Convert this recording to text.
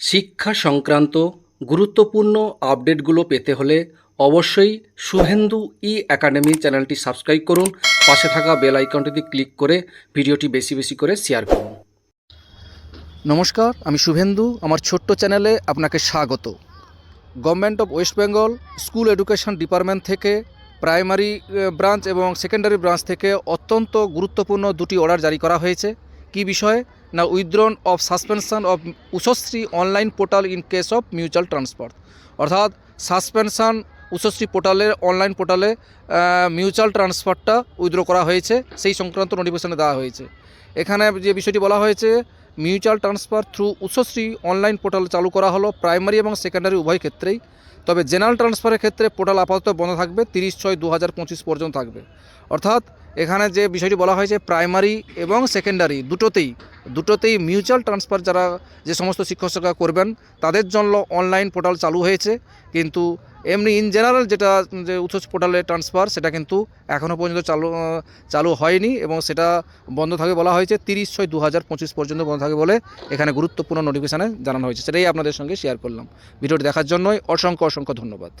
শিক্ষা সংক্রান্ত গুরুত্বপূর্ণ আপডেটগুলো পেতে হলে অবশ্যই শুভেন্দু ই একাডেমি চ্যানেলটি সাবস্ক্রাইব করুন। পাশে থাকা বেল আইকনটিতে ক্লিক করে ভিডিওটি বেশি বেশি করে শেয়ার করুন। নমস্কার, আমি শুভেন্দু। আমার ছোট্ট চ্যানেলে আপনাকে স্বাগত। Government of West Bengal school education department থেকে প্রাইমারি ব্রাঞ্চ এবং সেকেন্ডারি ব্রাঞ্চ থেকে অত্যন্ত গুরুত্বপূর্ণ দুটি অর্ডার জারি করা হয়েছে। কি বিষয়ে? না withdrawn of suspension of Utsashree online portal in case of mutual transfer অর্থাৎ সাসপেনশন উষশ্রী পোর্টালের অনলাইন পোর্টালে মিউচুয়াল ট্রান্সফারটা উইথড্র করা হয়েছে। সেই সংক্রান্ত নোটিফিকেশনে দেওয়া হয়েছে। এখানে যে বিষয়টি বলা হয়েছে mutual transfer through Utsashree online portal চালু করা হলো প্রাইমারি এবং সেকেন্ডারি উভয় ক্ষেত্রেই। তবে জেনারেল ট্রান্সফারের ক্ষেত্রে পোর্টাল আপাতত বন্ধ থাকবে, তিরিশ ছয় দু পর্যন্ত থাকবে। অর্থাৎ এখানে যে বিষয়টি বলা হয়েছে প্রাইমারি এবং সেকেন্ডারি দুটোতেই দুটোতেই মিউচুয়াল ট্রান্সফার যারা যে সমস্ত শিক্ষক শিক্ষিকা করবেন, তাদের জন্য অনলাইন পোর্টাল চালু হয়েছে। কিন্তু এমনি ইন জেনারেল যেটা, যে উচ্চ পোর্টালে ট্রান্সফার সেটা কিন্তু এখনও পর্যন্ত চালু চালু হয়নি এবং সেটা বন্ধ থাকে বলা হয়েছে তিরিশ ছয় দু হাজার পঁচিশ পর্যন্ত বন্ধ থাকে বলে এখানে গুরুত্বপূর্ণ নোটিফিকেশানে জানানো হয়েছে। সেটাই আপনাদের সঙ্গে শেয়ার করলাম। ভিডিওটি দেখার জন্যই অসংখ্য অসংখ্য ধন্যবাদ।